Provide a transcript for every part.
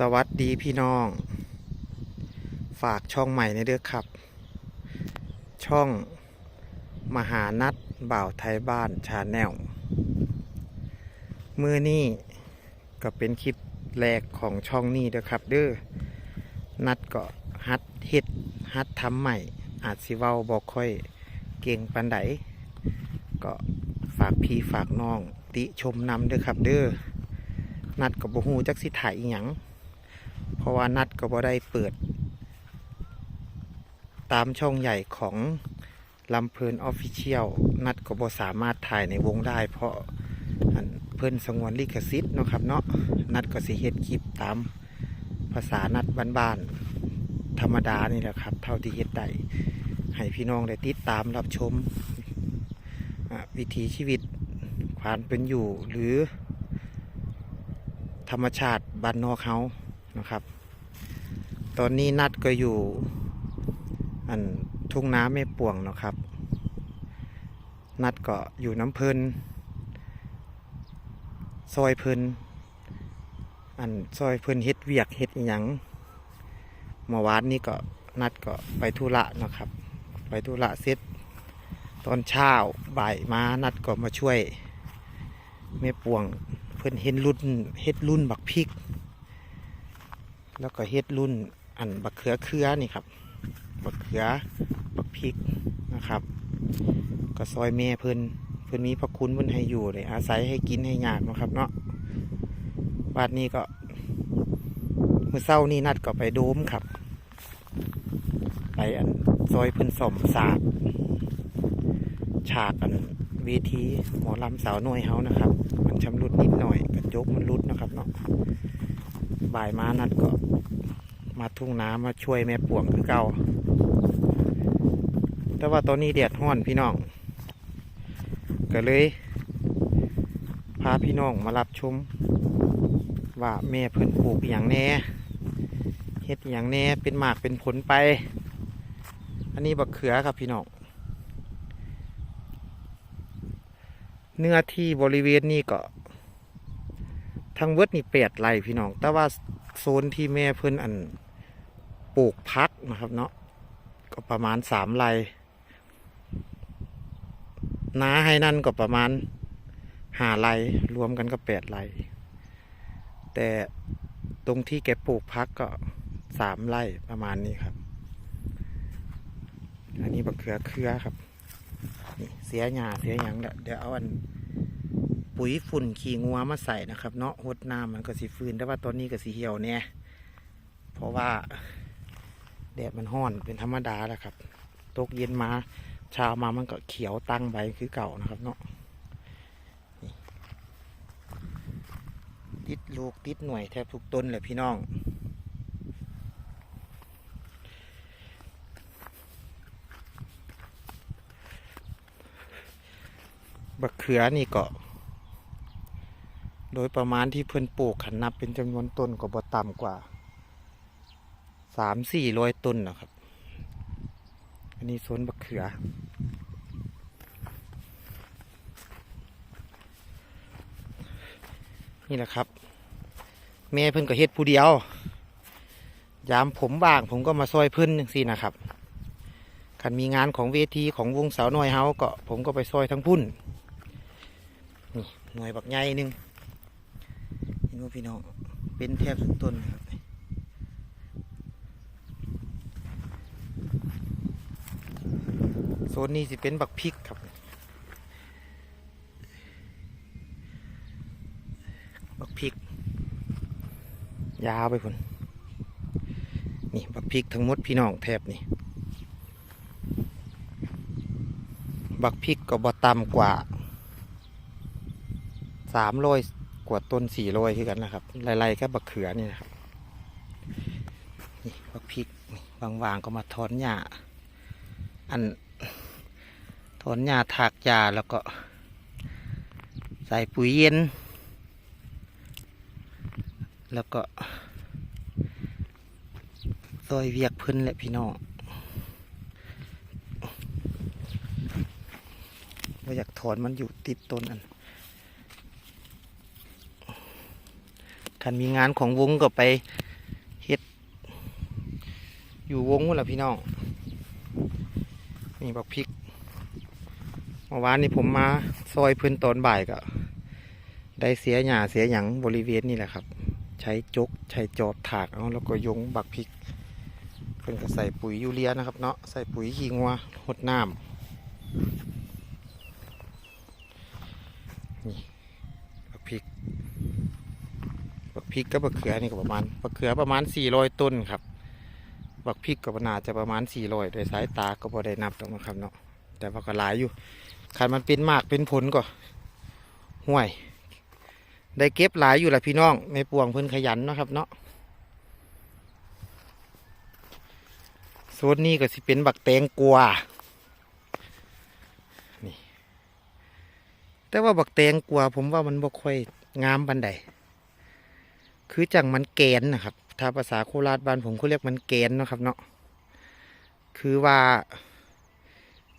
สวัสดีพี่น้อง ฝากช่องใหม่ในเด้อครับ ช่องมหานัดบ่าวไทยบ้านชาแนลมือนี่ก็เป็นคลิปแรกของช่องนี้เด้อครับ เด้อนัดก็ฮัดเฮ็ดฮัดทำใหม่ อาจสิเว้าบอกค่อยเก่งปันไดก็ฝากพี่ฝากน้อง ติชมนำเด้อครับ เด้อนัดก็บ่ฮู้จักสิถ่ายอีหยัง เพราะว่านัดก็บ่ได้เปิด ตามช่องใหญ่ของลำเพลินออฟฟิเชียลนัดก็บ่สามารถถ่ายในวงได้ เพราะเพิ่นสงวนลิขสิทธิ์เนาะครับเนาะนัดก็สิเฮ็ดคลิปตามภาษานัดบ้านๆธรรมดานี่แหละครับ เท่าที่เฮ็ดได้ให้พี่น้องได้ติดตามรับชมวิถีชีวิตความเป็นอยู่หรือธรรมชาติบ้านนอกเขา นะครับ ตอนนี้นัดก็อยู่ อันทุ่งน้ำแม่ป่วงนะครับ นัดก็อยู่น้ำเพลินซอยเพลินอันซอยเพลินเฮ็ดเวียกเฮ็ดอหยังเมื่อวานนี้ก็นัดก็ไปธุระนะครับ ไปธุระเสร็จตอนเช้าบ่ายมานัดก็มาช่วยแม่ป่วงเพิ่นเห็นรุ่นเฮ็ดรุ่นบักพริก แล้วก็เฮ็ดรุ่นอันบักเขือเครือนี่ครับ บักเขือบักพริกนะครับ ก็ซอยแม่เพิ่นเพิ่นมีพระคุณเพิ่นให้อยู่เลยอาศัยให้กินให้ยากนะครับ เนาะบาดนี้ก็มือเช้านี่นัดก็ไปโดมครับ ไปอันซอยเพิ่นซ่อมสาดฉากอันเวทีหมอลำสาวน้อยเฮานะครับ มันชำรุดนิดหน่อยกระจกมันรุดนะครับเนาะ บ่ายมานัดก็ มาทุ่งน้ำมาช่วยแม่ป่วงคือเก่าแต่ว่าตอนนี้แดดห้อนพี่น้องก็เลยพาพี่น้องมารับชมว่าแม่เพิ่นปลูกอย่างแน่เฮ็ดอย่างแน่เป็นหมากเป็นผลไป อันนี้บักเขือครับพี่น้องเนื้อที่บริเวณนี้ก็ ทั้งเวิร์ดนี่แปดไร่พี่น้อง แต่ว่าโซนที่แม่เพิ่นอันปลูกพักนะครับเนาะก็ประมาณสามไร่นาให้นั่นก็ประมาณห้าไร่รวมกันก็แปดไร่แต่ตรงที่แกปลูกพักก็สามไร่ประมาณนี้ครับ อันนี้บักเขือเครือครับ เสียหญ้าเสียหยังแล้วเดี๋ยวเอาอัน ปุ๋ยฝุ่นขี้งัวมาใส่นะครับ เนาะหดน้ำมันก็สีฟืนแต่ว่าตอนนี้ก็สีเหี่ยวเนี่ยเพราะว่าแดดมันห้อนเป็นธรรมดาแหละครับตกเย็นมาเช้ามามันก็เขียวตั้งใบคือเก่านะครับ เนาะติดลูกติดหน่วยแทบทุกต้นเลยพี่น้องบักเขือนี่ก็ โดยประมาณที่เพิ่นปลูกขันนับเป็นจำนวนต้นก็บ่ต่ำกว่าสามสี่ร้อยต้นนะครับ อันนี้สวนบักเขือ นี่แหละครับ แม่เพิ่นก็เฮ็ดผู้เดียว ยามผมว่างผมก็มาซอยเพิ่นจังซี่นะครับคันมีงานของเวทีของวงสาวน้อยเฮาก็ผมก็ไปซอยทั้งพุ่นนี่หน่วยบักใหญ่หนึ่ง นว่พี่น้อง เป็นแทบทุกต้นครับโซนนี้สิเป็นบักพริกครับ บักพริก ยาวไปพุ่นนี่บักพริกทั้งหมดพี่น้องแทบนี่ บักพริกก็บ่ต่ำกว่าสามโรย กว่าต้นสี่โรยคือกันนะครับไล่ๆแค่บักเขือนี่นะครับนี่บักพริกนี่วางๆก็มาถอนหญ้าอันถอนหญ้าถากหญ้าแล้วก็ ใส่ปุ๋ยเย็น แล้วก็ซอยเวียกพื้นแหละพี่น้องว่าอยากถอนมันอยู่ติดต้นอัน คันมีงานของวงก็ไปเฮ็ด อยู่วงนู่นแหละพี่น้อง นี่บักพริก เมื่อวานนี้ผมมาซอยพื้นตอนบ่ายก็ ได้เสียหญ้าเสียหยังบริเวณนี่แหละครับ ใช้จกใช้จอบถากเอาแล้วก็ยงบักพริกเพิ่นก็ใส่ปุ๋ยยูเรียนะครับเนาะใส่ปุ๋ยขี้งัวหดน้ำนี่บักพริก พริกกับบักเขือนี่ก็ประมาณบักเขือประมาณ400ต้นครับ บักพริกก็น่าจะประมาณ400โดยสายตาก็พอได้นับตรงนะครับเนาะแต่ว่าก็หลายอยู่คันมันเป็นมากเป็นผลก็ห่วย ได้เก็บหลายอยู่แหละพี่น้องในปวงเพิ่นขยันนะครับเนาะโซนนี้ก็สิเป็นบักแตงกวานี่แต่ว่าบักแตงกวาผมว่ามันบ่ค่อยงามบันได คือจังมันแกนนะครับ ถ้าภาษาโคราชบ้านผมเขาเรียกมันแกนนะครับ เนาะคือว่า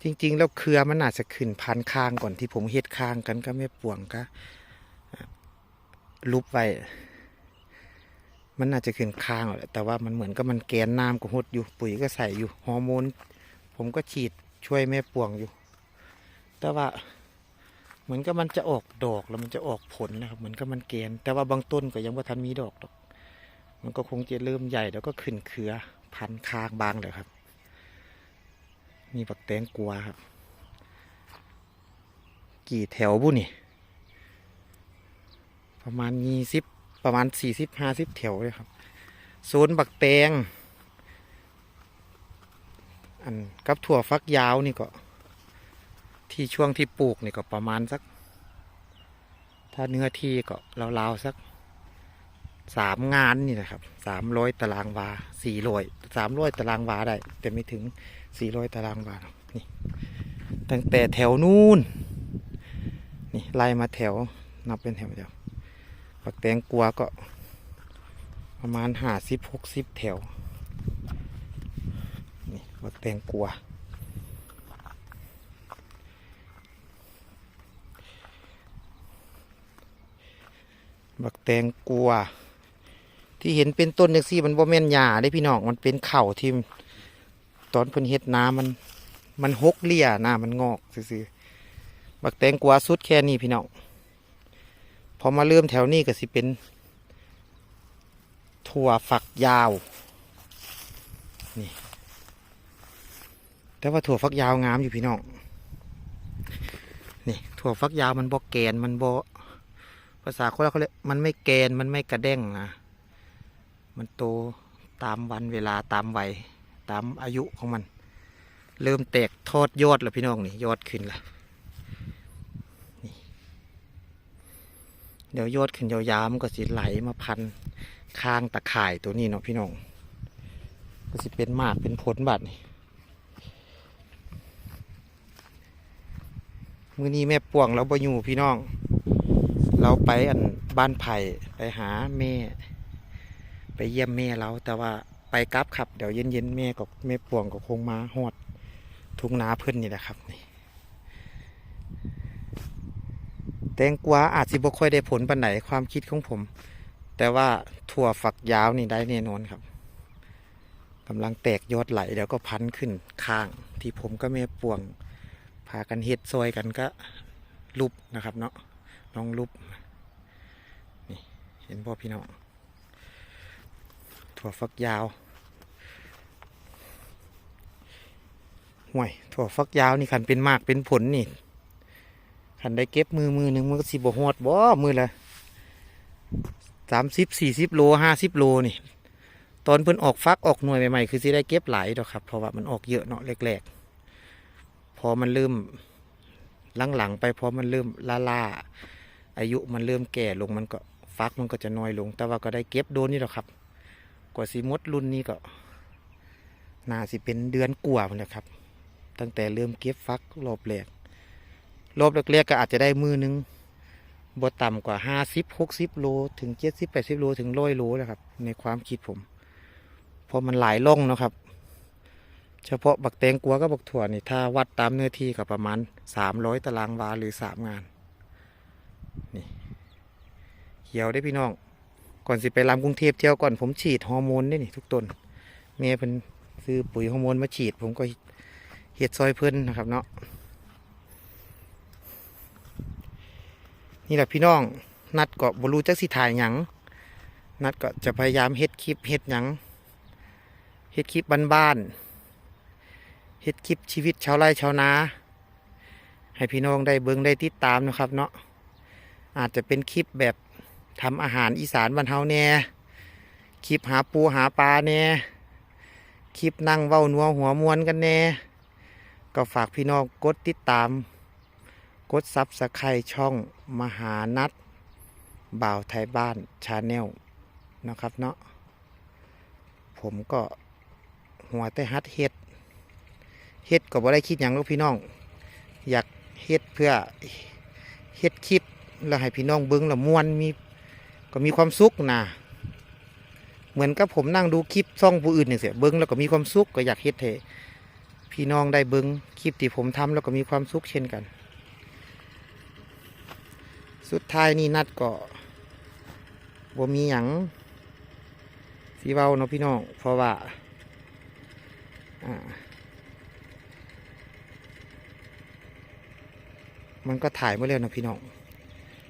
จริง ๆ แล้วเครือมันอาจจะขึ้นพันข้างก่อนที่ผมเฮ็ดข้างกันก็ไม่ป่วงก็ลุบไว้มันน่าจะขึ้นค้างแหละแต่ว่ามันเหมือนกับมันแกนน้ำก็หดอยู่ปุ๋ยก็ใส่อยู่ฮอร์โมน ผมก็ฉีดช่วยแม่ป่วงอยู่ แต่ว่า เหมือนกับมันจะออกดอกแล้วมันจะออกผลนะครับ เหมือนกับมันแกนแต่ว่าบางต้นก็ยังว่าทันมีดอกดอก มันก็คงจะเริ่มใหญ่แล้วก็ขึ้นเครือ พันคางบางเลยครับ มีบักแตงกัวครับ กี่แถวบุนี่ ประมาณยี่สิบประมาณสี่สิบห้าสิบแถวเลยครับโซนบักแตงอันกับถั่วฟักยาวนี่ก็ ที่ช่วงที่ปลูกนี่ก็ประมาณสัก ถ้าเนื้อที่ก็ราวๆสักสามงานนี่นะครับสามร้อยตารางวาสี่ร้อยสามร้อยตารางวาได้ แต่ไม่ถึงสี่ร้อยตารางวานี่ตั้งแต่แถวนู้นนี่ไล่มาแถวนับเป็นแถวเดียวปักแตงกัวก็ ประมาณห้าสิบหกสิบแถวนี่ปักแตงกัว บักแตงกัว ที่เห็นเป็นต้นอย่างซี่มันบ่แม่นหญ้าได้พี่น้องมันเป็นเข่าที่ตอนเพิ่นเฮ็ดน้ำมันมันหกเลี่ยหน้ามันงอกซื่อๆบักแตงกัวสุดแค่นี้พี่น้องพอมาเริ่มแถวนี้ก็สิเป็น ถั่วฝักยาวนี่แต่ว่าถั่วฝักยาวงามอยู่พี่น้องนี่ถั่วฝักยาวมันบอแกนมันบอ ภาษาคนละเขาเรียกมันไม่แกนมันไม่กระเด้งนะมันโตตามวันเวลาตามวัยตามอายุของมัน เริ่มแตกทอดยอดแล้วพี่น้องนี่ยอดขึ้นแล้วเดี๋ยวยอดขึ้นยาวๆมันก็สิไหลมาพันข้างตะข่ายตัวนี้เนาะพี่น้องก็สิเป็นหมากเป็นผลบัดนี่มือนี้แม่ป่วงเราบ่อยู่พี่น้อง เราไปอันบ้านไผ่ไปหาแม่ ไปเยี่ยมแม่เราแต่ว่าไปกลับครับเดี๋ยวเย็นๆแม่กับแม่ป่วงก็คงมาหอดทุ่งนาเพิ่นนี่แหละครับนี่แตงกวาอาจสิบ่ค่อยได้ผลปานไหนความคิดของผม แต่ว่าถั่วฝักยาวนี่ได้แน่นอนครับกำลังแตกยอดไหลเดี๋ยวก็พันขึ้นข้าง ที่ผมก็แม่ป่วงพากันเฮ็ดซอยกันก็ลุบนะครับเนาะ น้องลุบนี่เห็นพ่อพี่น้องถั่วฝักยาวห่วยถั่วฝักยาวนี่คันเป็นมากเป็นผลนี่ขันได้เก็บมือมือหนึ่งมันก็สิบหอดบ่มือละสามสิบสี่สิบโลห้าสิบโลนี่ ตอนเพิ่นออกฟักออกหน่วยใหม่ๆคือสิได้เก็บหลายดอกครับเพราะว่ามันออกเยอะเนาะแรกๆพอมันเริ่มหลังๆไปพอมันเริ่มล่าล่าๆ อายุมันเริ่มแก่ลงมันก็ฟักมันก็จะน้อยลง แต่ว่าก็ได้เก็บโดนนี่หรอกครับ กว่าสีมดรุ่นนี้ก็น่าสิเป็นเดือนกว่าพุ่นแหละครับ ตั้งแต่เริ่มเก็บฟักรอบแรกรอบแรกๆก็อาจจะได้มือหนึงบ่ต่ำกว่าห้าสิบหกสิบโล ถึงเจ็ดสิบแปดสิบโลถึงร้อยโลนะครับ ในความคิดผม เพราะมันหลายล่องนะครับ เฉพาะบักแตงกัวกับบักถั่วนี่ถ้าวัดตามเนื้อที่ก็ประมาณสามร้อยตารางวาหรือสามงาน นี่เขียวได้พี่น้อง ก่อนสิไปรำกรุงเทพเที่ยวก่อนผมฉีดฮอร์โมนได้นี่ ทุกต้นเมียเป็นซื้อปุ๋ยฮอร์โมนมาฉีด ผมก็เฮ็ดซอยเพิ่นนะครับเนาะนี่แหละพี่น้อง นัดก็บรูจักสิถ่ายหยังนัดก็จะพยายามเฮ็ดคลิปเฮ็ดหยังเฮ็ดคลิปบ้านๆเฮ็ดคลิปชีวิตชาวไร่ชาวนา ให้พี่น้องได้เบิ่งได้ติดตามนะครับเนาะ อาจจะเป็นคลิปแบบทำอาหารอีสานบ้านเฮาแน่คลิปหาปูหาปลาแน่คลิปนั่งเว้านัวหัวมวนกันแน่ก็ฝากพี่น้องกดติดตาม กดซับสไครช่องมหานัดบ่าวไทยบ้านชาแนลนะครับเนาะผมก็หัวแต่ฮัดเฮ็ดเฮ็ดก็บ่ได้คิดอย่างลูกพี่น้อง อยากเฮ็ดเพื่อเฮ็ดคลิป แล้วให้พี่น้องเบิ้งล้วม่วนมีก็มีความสุขนะเหมือนกับผมนั่งดูคลิปซ่องผู้อื่นเนี่ยเสียเบิ้งแล้วก็มีความสุขก็อยากเฮ็ดให้พี่น้องได้เบิ้งคลิปที่ผมทำแล้วก็มีความสุขเช่นกัน สุดท้ายนี่นัดก็บ่มีหยังสีเว้าเนาะพี่น้องเพราะว่าอ่ามันก็ถ่ายมาแล้วนะพี่น้อง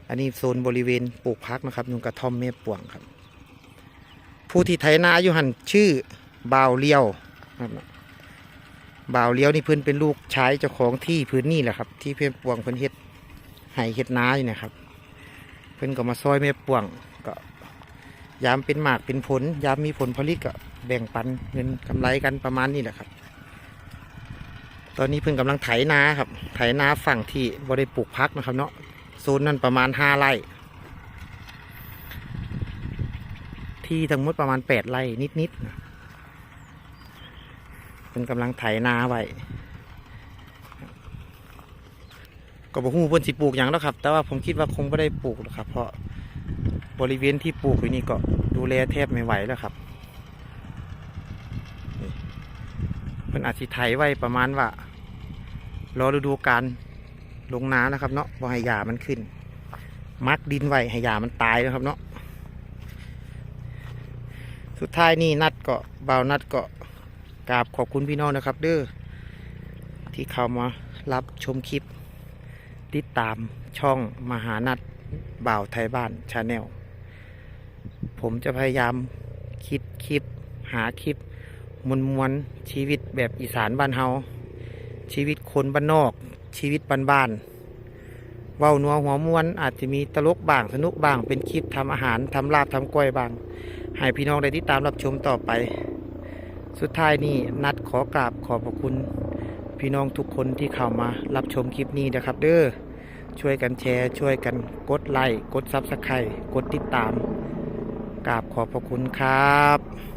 อันนี้โซนบริเวณปลูกพักนะครับยุงกระท่อมเมฆป่วงครับ ผู้ที่ไถนาอยู่หันชื่อบ่าวเลี้ยวครับบ่าวเลี้ยวนี่เพื่อนเป็นลูกชายเจ้าของที่พื้นนี่แหละครับ ที่เพื่อนป่วงเพื่อนเฮ็ดไห้เฮ็ดนาอยู่นะครับ เพื่อนก็มาซอยเมฆป่วงก็ยามเป็นหมากเป็นผล ยามมีผลผลิตก็แบ่งปันเงินกำไรกันประมาณนี้แหละครับ ตอนนี้เพิ่งกำลังไถนาครับ ไถนาฝั่งที่บริปลูกพักนะครับ เนาะ โซนนั้นประมาณห้าไร่ ที่ทั้งหมดประมาณแปดไร่นิดๆนะเป็นกำลังไถนาไว้ก็บอกฮู้เพิ่นสิปลูกอย่างแล้วครับ แต่ว่าผมคิดว่าคงไม่ได้ปลูกหรอกครับ เพราะบริเวณที่ปลูกอยู่นี่ก็ดูแลแทบไม่ไหวแล้วครับเพิ่นอาจสิไถไว้ประมาณว่ารอฤดูการ ลงนานะครับ เนาะบ่ให้หญ้ามันขึ้น มักดินไว้ให้หญ้ามันตายนะครับ เนาะสุดท้ายนี่นัดเก็บ่านัดเก็กราบขอบคุณพี่น้องนะครับ เด้อที่เข้ามารับชมคลิป ติดตามช่องมหานัดบ่าวไทยบ้านชาแนลผมจะพยายามคิดคลิป หาคลิปมวลมวลชีวิตแบบอีสานบ้านเฮาชีวิตคนบ้านนอก ชีวิตบ้านๆเว้านัวหัวมวน อาจจะมีตลกบ้างสนุกบ้าง เป็นคลิปทำอาหารทำลาบทำกล้วยบ้าง ให้พี่น้องได้ติดตามรับชมต่อไป สุดท้ายนี้นัดขอกราบขอบพระคุณ พี่น้องทุกคนที่เข้ามารับชมคลิปนี้นะครับ เด้อช่วยกันแชร์ ช่วยกันกดไลค์กดซับสไครต์กดติดตามกราบขอบพระคุณครับ